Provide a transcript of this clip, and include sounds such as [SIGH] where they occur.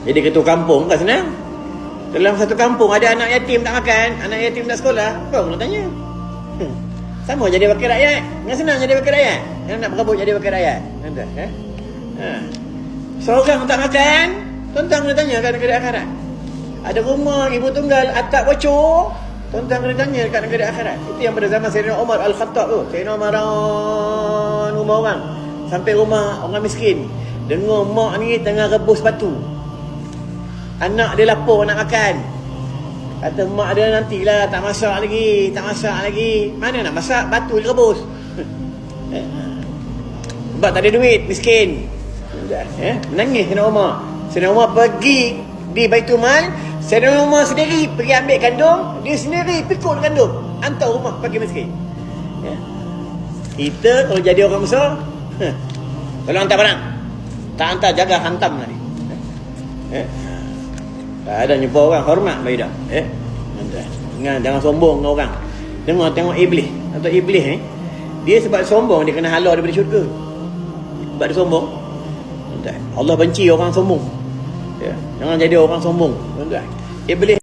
Jadi ketua kampung kan senang. Dalam satu kampung ada anak yatim tak makan, anak yatim tak sekolah, kau kena tanya. Hmm. Sama jadi wakil rakyat. Dengan senang jadi wakil rakyat. Yang nak berebut jadi wakil rakyat. Nanti, eh? Ha. Seorang tak makan, tuan-tuan kena tanya kat negeri akhirat. Ada rumah ibu tunggal atap bocor, tuan-tuan kena tanya kat negeri akhirat. Itu yang pada zaman Sayyidina Umar Al-Khattab tu. Sayyidina Umar rumah orang. Sampai rumah orang miskin. Dengar mak ni tengah rebus batu. Anak dia lapar nak makan. Kata mak dia nantilah tak masak lagi, tak masak lagi. Mana nak masak? Batu dia rebus. [LAUGHS] Eh, Sebab tak ada duit, miskin. Eh, menangis Sayyidina Umar. Sayyidina Umar pergi di Baitul Mal, Sayyidina Umar sendiri pergi ambil kandung, dia sendiri pikul kandung, hantar rumah bagi miskin. Ya. Kita kalau jadi orang besar, [LAUGHS] eh, kalau hantar barang, tak hantar jaga hantam tadi. Eh. Ada jumpa orang hormat baik dah. Eh. Jangan jangan sombong dengan orang. Tengok tengok iblis atau iblis eh. Dia sebab sombong dia kena halau daripada syurga. Sebab dia sombong. Allah benci orang sombong. Ya. Jangan jadi orang sombong. Tuan-tuan. Iblis